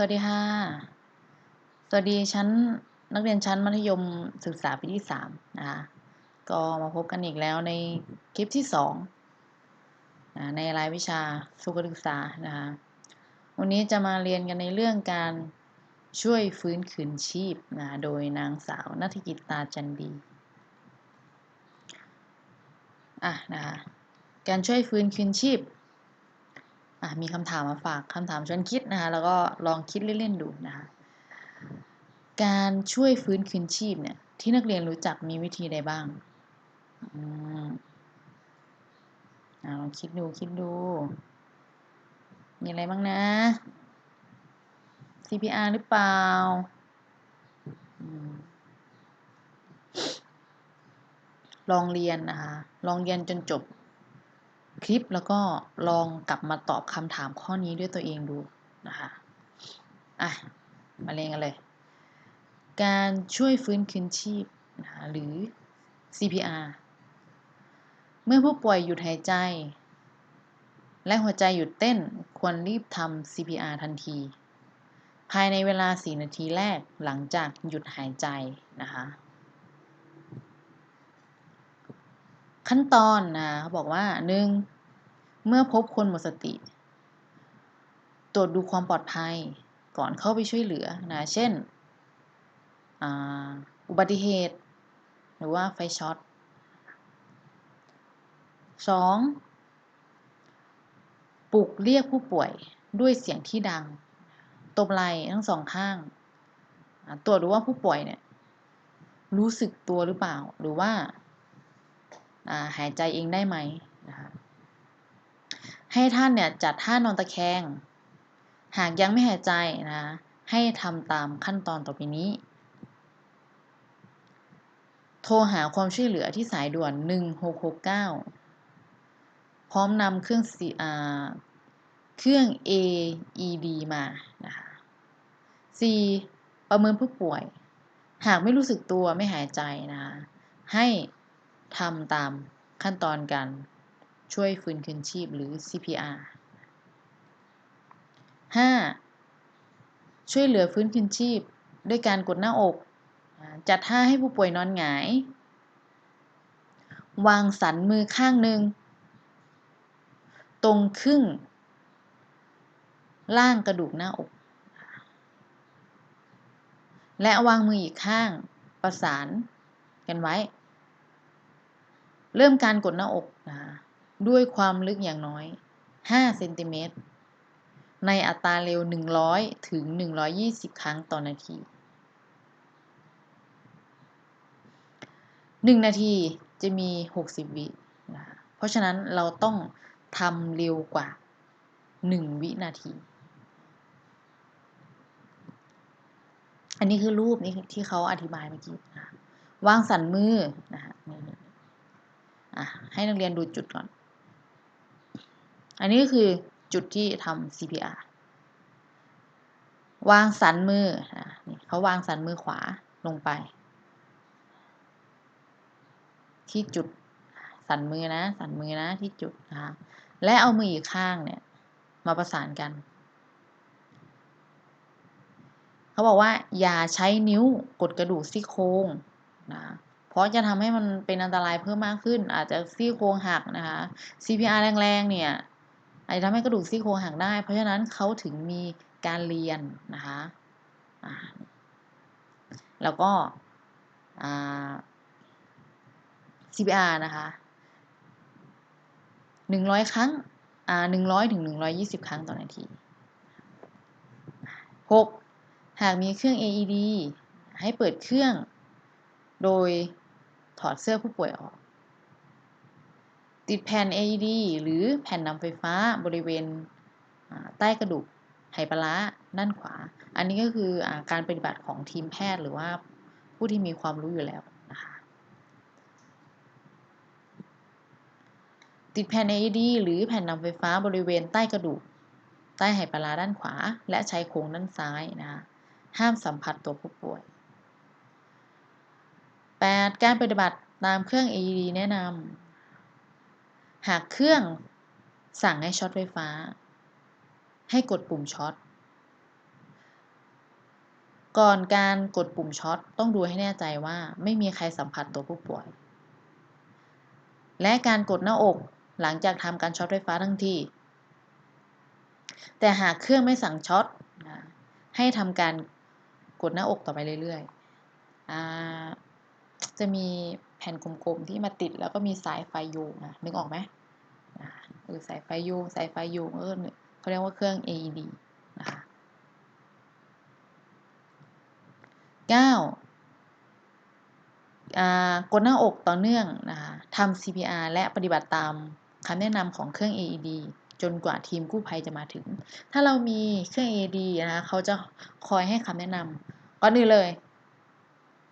สวัสดีค่ะ สวัสดีชั้นนักเรียนชั้นมัธยมศึกษาปีที่สามนะคะ ก็มาพบกันอีกแล้วในคลิปที่สองนะในรายวิชาสุขศึกษานะคะ วันนี้จะมาเรียนกันในเรื่องการช่วยฟื้นคืนชีพนะโดยนางสาวนัฐกิจตาจันดี อะนะคะ การช่วยฟื้นคืนชีพ มีคำถามมาฝากคำถามชวนคิดนะคะแล้วก็ลองคิดเล่นๆดูนะคะการช่วยฟื้นคืนชีพเนี่ย ที่นักเรียนรู้จักมีวิธีใดบ้างอืมลองคิดดูคิดดู มีอะไรบ้างนะ CPR หรือเปล่าอลองเรียนนะคะ ลองเรียนจนจบ คลิปแล้วก็ลองกลับมาตอบคำถามข้อนี้ด้วยตัวเองดูนะคะอะมาเรียนกันเลย การช่วยฟื้นคืนชีพนะคะหรือ CPR เมื่อผู้ป่วยหยุดหายใจ และหัวใจหยุดเต้นควรรีบทำ CPR ทันที ภายในเวลา 4 นาทีแรกหลังจากหยุดหายใจนะคะขั้นตอนนะเขาบอกว่า 1. เมื่อพบคนหมดสติ ตรวจดูความปลอดภัยก่อนเข้าไปช่วยเหลือนะเช่นอุบัติเหตุ หรือว่าไฟช็อต 2. ปลุกเรียกผู้ป่วยด้วยเสียงที่ดัง ตบไหล่ทั้งสองข้าง ตรวจดูว่าผู้ป่วยเนี่ยรู้สึกตัวหรือเปล่า หรือว่าหายใจเองได้ไหม ให้ท่านเนี่ยจัดท่านอนตะแคง หากยังไม่หายใจนะ ให้ทำตามขั้นตอนต่อไปนี้ โทรหาความช่วยเหลือที่สายด่วน 1669 พร้อมนำเครื่องเครื่อง AED มานะคะ 4. ประเมินผู้ป่วย หากไม่รู้สึกตัวไม่หายใจนะคะ ให้ทำตามขั้นตอนการ ช่วยฟื้นคืนชีพหรือ CPR 5. ช่วยเหลือฟื้นคืนชีพ ด้วยการกดหน้าอก จัดท่าให้ผู้ป่วยนอนหงาย วางสันมือข้างหนึ่ง ตรงครึ่ง ล่างกระดูกหน้าอก และวางมืออีกข้างประสานกันไว้ เริ่มการกดหน้าอกนะ ด้วยความลึกอย่างน้อย 5 เซนติเมตร ในอัตราเร็ว 100 ถึง 120 ครั้งต่อนาที 1 นาทีจะมี 60 วินะเพราะฉะนั้นเราต้องทำเร็วกว่า 1 วินาที อันนี้คือรูปนี้ที่เขาอธิบายเมื่อกี้นะวางสันมือนะฮะให้นักเรียนดูจุดก่อน อันนี้ก็คือจุดที่ทำ CPR วางสันมือนี่เขาวางสันมือขวาลงไป ที่จุดสันมือนะ สันมือนะที่จุดนะคะและเอามืออีกข้างเนี่ยมาประสานกัน เขาบอกว่าอย่าใช้นิ้วกดกระดูกซี่โครงนะเพราะจะทำให้มันเป็นอันตรายเพิ่มมากขึ้น อาจจะซี่โครงหักนะคะ CPR แรงๆเนี่ย อาจจะทำให้กระดูกซี่โครงหักได้ เพราะฉะนั้นเขาถึงมีการเรียนนะคะแล้วก็ CPR นะคะหนึ่งร้อยครั้งหนึ่งร้อยถึงหนึ่งร้อยี่สิบครั้งต่อนาทีหกหากมีเครื่อง AED ให้เปิดเครื่อง โดยถอดเสื้อผู้ป่วยออก ติดแผ่น AED หรือแผ่นนำไฟฟ้าบริเวณใต้กระดูกไหปลาด้านขวา อันนี้ก็คืออการปฏิบัติของทีมแพทย์หรือว่าผู้ที่มีความรู้อยู่แล้วนะคะติดแผ่น AED หรือแผ่นนำไฟฟ้าบริเวณใต้กระดูก ใต้ไหปลาด้านขวา และชายโครงด้านซ้ายนะคะห้ามสัมผัสตัวผู้ป่วย 8. การปฏิบัติตามเครื่อง AED แนะนำ หากเครื่องสั่งให้ช็อตไฟฟ้า ให้กดปุ่มช็อต ก่อนการกดปุ่มช็อตต้องดูให้แน่ใจว่าไม่มีใครสัมผัสตัวผู้ป่วย และการกดหน้าอกหลังจากทำการช็อตไฟฟ้าทั้งทีแต่หากเครื่องไม่สั่งช็อตให้ทำการกดหน้าอกต่อไปเรื่อยๆจะมี แผ่นกลมๆที่มาติดแล้วก็มีสายไฟโยงนะนึกออกไหมเออสายไฟยงสายไฟยงเออเขาเรียกว่าเครื่อง AED นะคะ9กดหน้าอกต่อเนื่องนะคะทำ CPR และปฏิบัติตามคำแนะนำของเครื่อง AED จนกว่าทีมกู้ภัยจะมาถึง ถ้าเรามีเครื่อง AED นะคะเขาจะคอยให้คำแนะนำก่อนอื่นเลย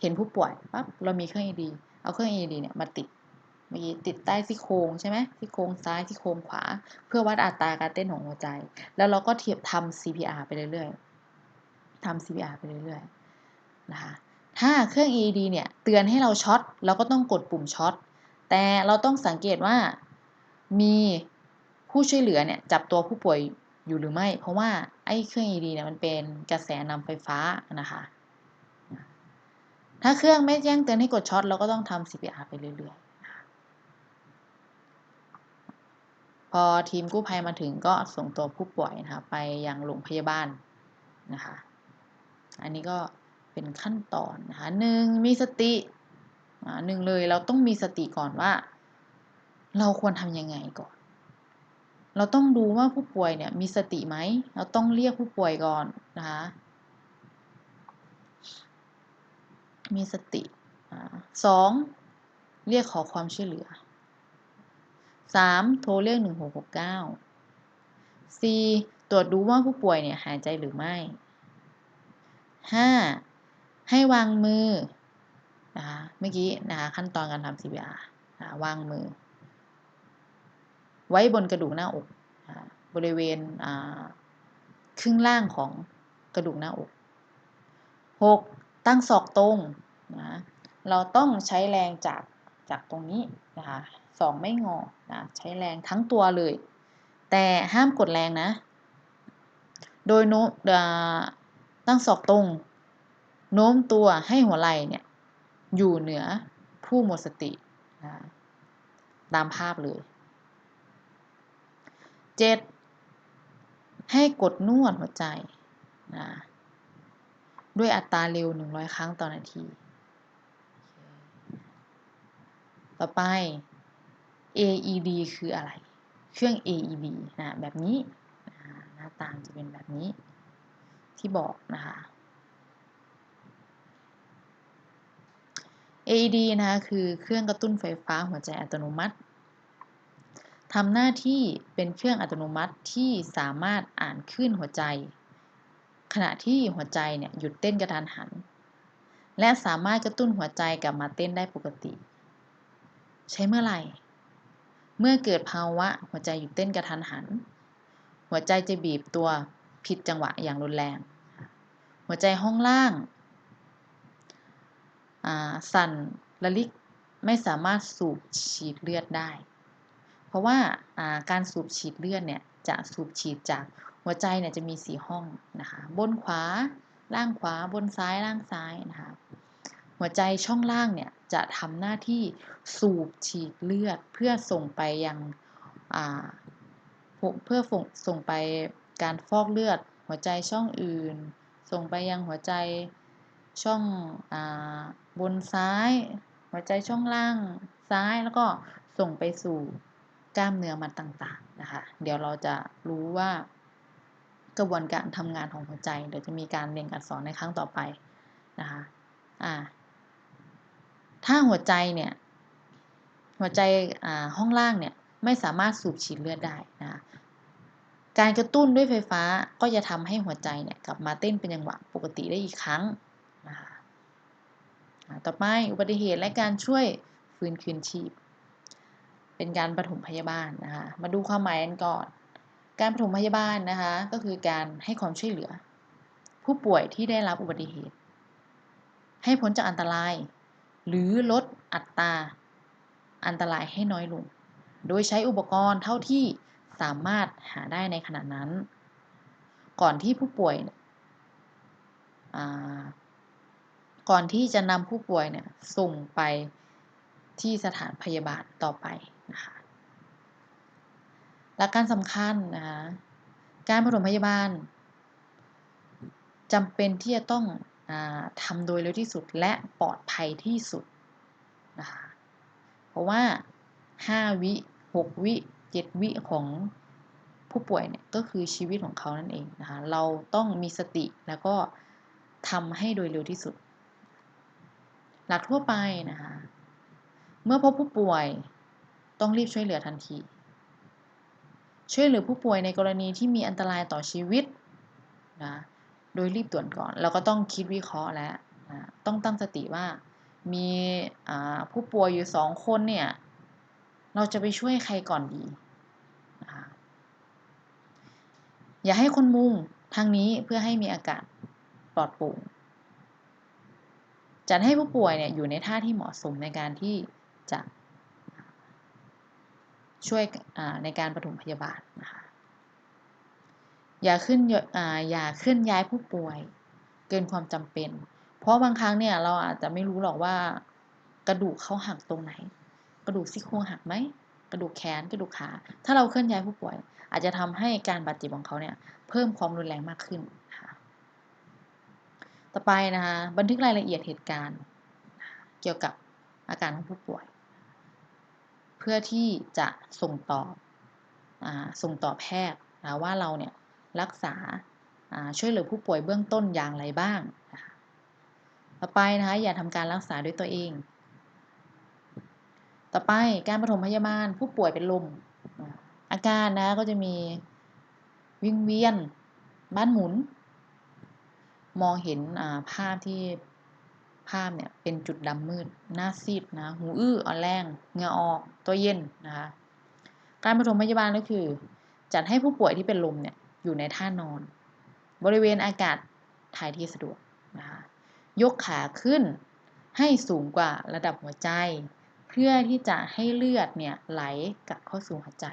เห็นผู้ป่วยปั๊บเรามีเครื่อง AED เอาเครื่อง AED เนี่ยมาติดมีติดใต้ซี่โครงใช่ไหมซี่โครงซ้ายซี่โครงขวา เพื่อวัดอัตราการเต้นของหัวใจ แล้วเราก็เทียบทำ CPR ไปเรื่อยๆทำ CPR ไปเรื่อยๆนะคะถ้าเครื่อง EED เนี่ยเตือนให้เราช็อตเราก็ต้องกดปุ่มช็อตแต่เราต้องสังเกตว่ามีผู้ช่วยเหลือเนี่ยจับตัวผู้ป่วยอยู่หรือไม่ เพราะว่าไอ้เครื่อง ED เนี่ยมันเป็นกระแสนำไฟฟ้านะคะ ถ้าเครื่องไม่แจ้งเตือนให้กดช็อตเราก็ต้องทำ CPR ไปเรื่อยๆ พอทีมกู้ภัยมาถึงก็ส่งตัวผู้ป่วยนะคะไปยังโรงพยาบาลนะคะ อันนี้ก็เป็นขั้นตอนนะคะหนึ่งมีสติหนึ่งเลยเราต้องมีสติก่อนว่า เราควรทำยังไงก่อน เราต้องดูว่าผู้ป่วยเนี่ยมีสติไหม เราต้องเรียกผู้ป่วยก่อนนะคะ มีสติสองเรียกขอความช่วยเหลือสามโทรเรียกหนึ่งหกหกเก้าสี่ตรวจดูว่าผู้ป่วยเนี่ยหายใจหรือไม่ห้าให้วางมือนะคะเมื่อกี้นะคะขั้นตอนการทำ CPR วางมือ ไว้บนกระดูกหน้าอก บริเวณครึ่งล่างของกระดูกหน้าอก 6. ตั้งศอกตรงนะเราต้องใช้แรงจากจากตรงนี้นะคะสองไม่งอนะใช้แรงทั้งตัวเลย แต่ห้ามกดแรงนะ โดยโน้มตั้งศอกตรง โน้มตัวให้หัวไหล่เนี่ยอยู่เหนือผู้หมดสตินะตามภาพเลย 7. ให้กดนวดหัวใจนะ ด้วยอัตราเร็ว 100 ครั้งต่อนาที ต่อไป AED คืออะไร เครื่อง AED นะแบบนี้หน้าตาจะเป็นแบบนี้ ที่บอกนะคะ AED นะคะคือเครื่องกระตุ้นไฟฟ้าหัวใจอัตโนมัติทำหน้าที่เป็นเครื่องอัตโนมัติที่สามารถอ่านคลื่นหัวใจ ขณะที่หัวใจเนี่ยหยุดเต้นกระทันหัน และสามารถกระตุ้นหัวใจกลับมาเต้นได้ปกติ ใช้เมื่อไหร่ เมื่อเกิดภาวะหัวใจหยุดเต้นกระทันหัน หัวใจจะบีบตัวผิดจังหวะอย่างรุนแรง หัวใจห้องล่างสั่นระลิกไม่สามารถสูบฉีดเลือดได้ เพราะว่าการสูบฉีดเลือดเนี่ยจะสูบฉีดจาก หัวใจเนี่ยจะมีสีห้องนะคะ บนขวา ล่างขวา บนซ้าย ล่างซ้ายนะคะ หัวใจช่องล่างเนี่ยจะทำหน้าที่สูบฉีดเลือดเพื่อส่งไปยังเพื่อส่งไปการฟอกเลือด หัวใจช่องอื่น ส่งไปยังหัวใจช่องอบนซ้าย หัวใจช่องล่างซ้ายแล้วก็ส่งไปสู่กล้ามเนื้อมันต่างๆนะคะ เดี๋ยวเราจะรู้ว่า กระบวนการทำงานของหัวใจ เดี๋ยวจะมีการเรียนการสอนในครั้งต่อไปนะคะอ่าถ้าหัวใจเนี่ย หัวใจห้องล่างเนี่ยไม่สามารถสูบฉีดเลือดได้นะะการกระตุ้นด้วยไฟฟ้าก็จะทำให้หัวใจเนี่ยกลับมาเต้นเป็นจังหวะปกติได้อีกครั้งนะคะต่อไปอุบัติเหตุและการช่วยฟื้นคืนชีพ เป็นการปฐมพยาบาลนะคะ มาดูความหมายกันก่อน การปฐมพยาบาลนะคะก็คือการให้ความช่วยเหลือ ผู้ป่วยที่ได้รับอุบัติเหตุ ให้พ้นจากอันตราย หรือลดอัตราอันตรายให้น้อยลง โดยใช้อุปกรณ์เท่าที่สามารถหาได้ในขณะนั้น ก่อนที่ผู้ป่วยอ่าก่อนที่จะนำผู้ป่วยเนี่ยส่งไปที่สถานพยาบาลต่อไปนะคะ หลักการสำคัญนะคะการปฐมพยาบาลจำเป็นที่จะต้องอทำโดยเร็วที่สุดและปลอดภัยที่สุดนะคะเพราะว่า 5 วิ 6 วิ 7 วิของผู้ป่วยเนี่ยก็คือชีวิตของเขานั่นเองนะคะเราต้องมีสติแล้วก็ทำให้โดยเร็วที่สุด หลักทั่วไปนะคะเมื่อพบผู้ป่วยต้องรีบช่วยเหลือทันที ช่วยเหลือผู้ป่วยในกรณีที่มีอันตรายต่อชีวิตนะโดยรีบตรวจก่อน เราก็ต้องคิดวิเคราะห์แล้วนะต้องตั้งสติว่ามีผู้ป่วยอยู่สองคนเนี่ย เราจะไปช่วยใครก่อนดีนะอย่าให้คนมุงทางนี้เพื่อให้มีอากาศปลอดโปร่งจัดให้ผู้ป่วยเนี่ยอยู่ในท่าที่เหมาะสมในการที่จะ ช่วยในการปฐมพยาบาลนะคะอย่าขึ้นอย่าเคลื่อนย้ายผู้ป่วย เกินความจำเป็น เพราะบางครั้งเนี่ยเราอาจจะไม่รู้หรอกว่ากระดูกเขาหักตรงไหน กระดูกซี่โครงหักไหมกระดูกแขนกระดูกขา ถ้าเราเคลื่อนย้ายผู้ป่วย อาจจะทำให้การบาดเจ็บของเขาเนี่ยเพิ่มความรุนแรงมากขึ้นค่ะต่อไปนะคะบันทึกรายละเอียดเหตุการณ์ เกี่ยวกับอาการของผู้ป่วย เพื่อที่จะส่งต่ออส่งต่อแพทย์ว่าเราเนี่ยรักษาช่วยเหลือผู้ป่วยเบื้องต้นอย่างไรบ้าง ต่อไปนะคะอย่าทำการรักษาด้วยตัวเอง ต่อไปการปฐมพยาบาลผู้ป่วยเป็นลม อาการนะก็จะมีวิ่งเวียน บ้านหมุน มองเห็นภาพที่ ภาพเนี่ยเป็นจุดดำมืด หน้าซีดนะ หูอื้ออ่อนแรงเหงื่อออก ตัวเย็นนะคะ การปฐมพยาบาลก็คือ จัดให้ผู้ป่วยที่เป็นลมเนี่ยอยู่ในท่านอน บริเวณอากาศถ่ายเทสะดวกนะคะยกขาขึ้นให้สูงกว่าระดับหัวใจ เพื่อที่จะให้เลือดเนี่ยไหลกลับเข้าสู่หัวใจ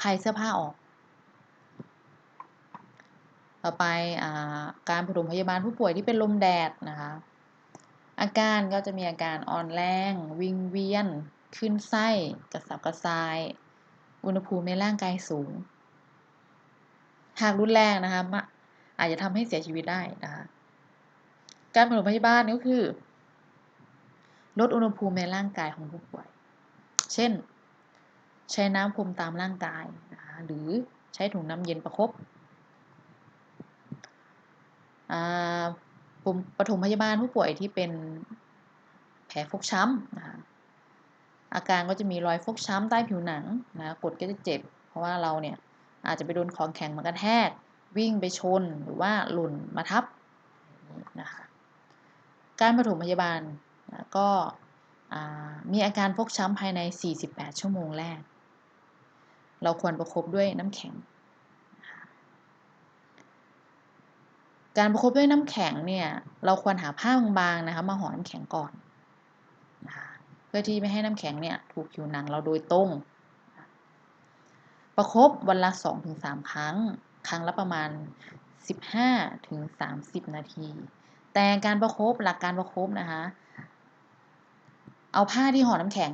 คลายเสื้อผ้าออก ต่อไปอาการปฐมพยาบาลผู้ป่วยที่เป็นลมแดดนะคะ อาการก็จะมีอาการอ่อนแรง วิงเวียน ขึ้นไส้กระสับกระส่าย อุณหภูมิในร่างกายสูง หากรุนแรงนะคะอาจจะทำให้เสียชีวิตได้นะคะ การปฐมพยาบาลก็คือ ลดอุณหภูมิในร่างกายของผู้ป่วย เช่น ใช้น้ำพรมตามร่างกายนะคะหรือใช้ถุงน้ำเย็นประครบ ปุ่มปฐมพยาบาลผู้ป่วยที่เป็นแผลฟกช้ำนะคะอาการก็จะมีรอยฟกช้ำใต้ผิวหนังนะกดก็จะเจ็บ เพราะว่าเราเนี่ยอาจจะไปโดนของแข็งมากระแทก วิ่งไปชนหรือว่าหล่นมาทับนะคะการปฐมพยาบาลนะก็มีอาการฟกช้ำภายใน 48 ชั่วโมงแรก เราควรประครบด้วยน้ำแข็ง การประครบด้วยน้ำแข็งเนี่ยเราควรหาผ้าบางๆนะคะมาห่อน้ำแข็งก่อนนะคะเพื่อที่ไม่ให้น้ำแข็งเนี่ยถูกผิวหนังเราโดยตรง ประครบวันละ 2-3 ครั้ง ครั้งละประมาณ 15-30 นาที แต่การประครบหลักการประครบนะคะเอาผ้าที่ห่อน้ำแข็ง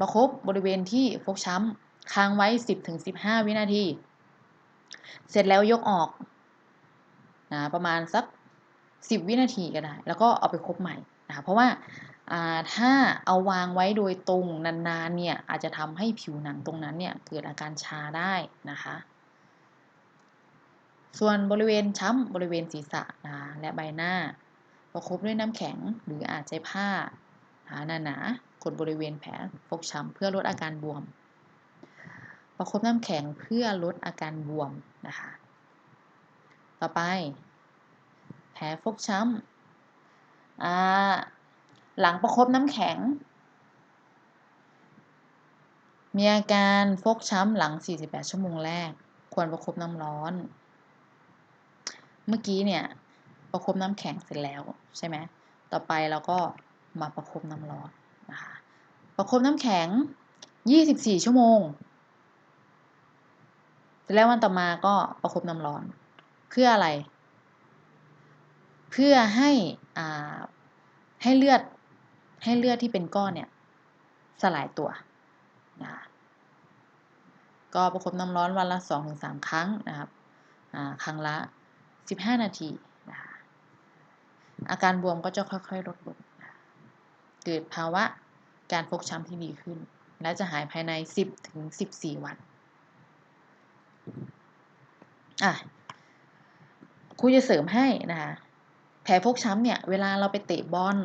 ประครบบริเวณที่ฟกช้ำค้างไว้ 10-15 วินาที เสร็จแล้วยกออก นะประมาณสัก 10 วินาทีก็ได้ แล้วก็เอาไปคบใหม่นะเพราะว่าถ้าเอาวางไว้โดยตรงนานๆเนี่ยอาจจะทำให้ผิวหนังตรงนั้นเนี่ยเกิดอาการชาได้นะคะ ส่วนบริเวณช้ำบริเวณศีรษะนะและใบหน้าประครบด้วยน้ำแข็งหรืออาจใช้ผ้าหาหนาหนากดบริเวณแผลฟกช้ำเพื่อลดอาการบวม ประคบน้ำแข็งเพื่อลดอาการบวมนะคะ ต่อไป แผลฟกช้ำหลังประครบน้ำแข็ง มีอาการฟกช้ำหลัง 48 ชั่วโมงแรก ควรประครบน้ำร้อน เมื่อกี้เนี่ย ประครบน้ำแข็งเสร็จแล้วใช่ไหมต่อไปเราก็มาประคบน้ำร้อนนะคะประคบน้ำแข็ง 24 ชั่วโมงเสร็จแล้ววันต่อมาก็ประคบน้ำร้อน เพื่ออะไร เพื่อให้ให้เลือดให้เลือดที่เป็นก้อนเนี่ยสลายตัวนะก็ประคบน้ำร้อนวันละ 2-3 ครั้งนะครับครั้งละ 15 นาทีนะคะอาการบวมก็จะค่อยๆ ลดลงนะเกิดภาวะการฟกช้ำที่ดีขึ้น และจะหายภายใน 10-14 วันอะ ครูจะเสริมให้นะคะแผลฟกช้ำเนี่ยเวลาเราไปเตะบอล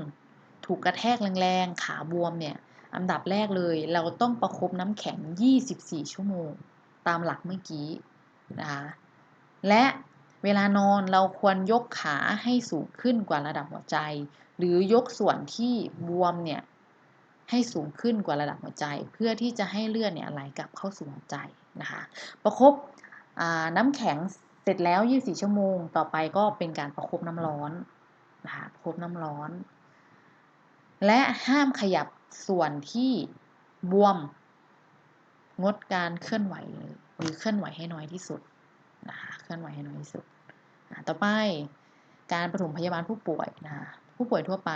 ถูกกระแทกแรงๆ ขาบวมเนี่ยอันดับแรกเลยเราต้องประครบน้ำแข็ง 24 ชั่วโมง ตามหลักเมื่อกี้นะคะและเวลานอนเราควรยกขาให้สูงขึ้นกว่าระดับหัวใจ หรือยกส่วนที่บวมเนี่ยให้สูงขึ้นกว่าระดับหัวใจ เพื่อที่จะให้เลือดเนี่ยไหลกลับเข้าสู่หัวใจนะคะประครบน้ำแข็ง เสร็จแล้ว 24 ชั่วโมง ต่อไปก็เป็นการประครบน้ำร้อนนะคะประครบน้ำร้อน และห้ามขยับส่วนที่บวม งดการเคลื่อนไหวหรือเคลื่อนไหวให้น้อยที่สุดนะคะเคลื่อนไหวให้น้อยที่สุด ต่อไปการปฐมพยาบาลผู้ป่วยนะคะผู้ป่วยทั่วไป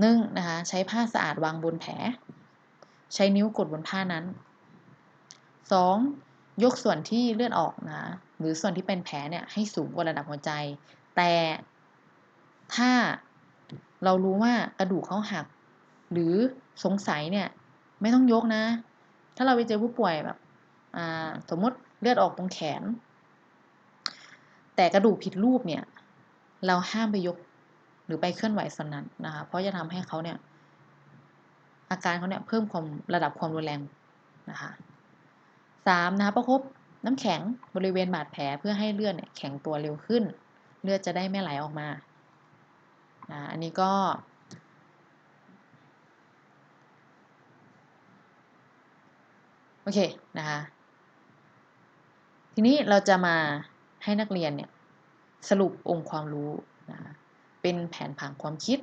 หนึ่งนะคะใช้ผ้าสะอาดวางบนแผล ใช้นิ้วกดบนผ้านั้น 2. ยกส่วนที่เลือดออกนะ หรือส่วนที่เป็นแผลเนี่ยให้สูงกว่าระดับหัวใจ แต่ถ้าเรารู้ว่ากระดูกเขาหัก หรือสงสัยเนี่ยไม่ต้องยกนะ ถ้าเราไปเจอผู้ป่วยแบบสมมติเลือดออกตรงแขน แต่กระดูกผิดรูปเนี่ย เราห้ามไปยกหรือไปเคลื่อนไหวส่วนนั้นนะคะ เพราะจะทำให้เขาเนี่ยอาการเขาเนี่ยเพิ่มความระดับความรุนแรงนะคะ สามนะคะประคบน้ำแข็งบริเวณบาดแผลเพื่อให้เลือดแข็งตัวเร็วขึ้น เลือดจะได้ไม่ไหลออกมานะอันนี้ก็โอเคนะคะทีนี้เราจะมาให้นักเรียนเนี่ยสรุปองค์ความรู้นะเป็นแผนผังความคิด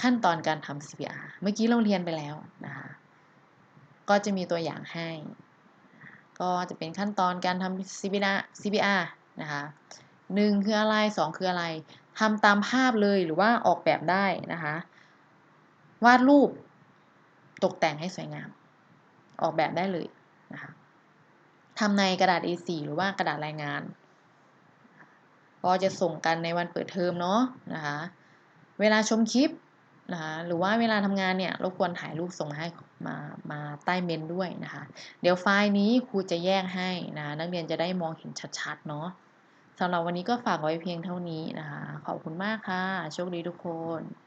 ขั้นตอนการทำ CPR เมื่อกี้เราเรียนไปแล้วนะคะก็จะมีตัวอย่างให้ ก็จะเป็นขั้นตอนการทำ CPR CPR นะคะหนึ่งคืออะไรสองคืออะไรทำตามภาพเลยหรือว่าออกแบบได้นะคะ วาดรูปตกแต่งให้สวยงาม ออกแบบได้เลยนะคะทำในกระดาษ A4 หรือว่ากระดาษรายงาน ก็จะส่งกันในวันเปิดเทอมเนาะนะคะ เวลาชมคลิป นะคะหรือว่าเวลาทำงานเนี่ยรบกวนถ่ายรูปส่งมาให้มามาใต้เมนด้วยนะคะ เดี๋ยวไฟล์นี้ครูจะแยกให้นะนักเรียนจะได้มองเห็นชัดๆเนาะสำหรับวันนี้ก็ฝากไว้เพียงเท่านี้นะคะ ขอบคุณมากค่ะ โชคดีทุกคน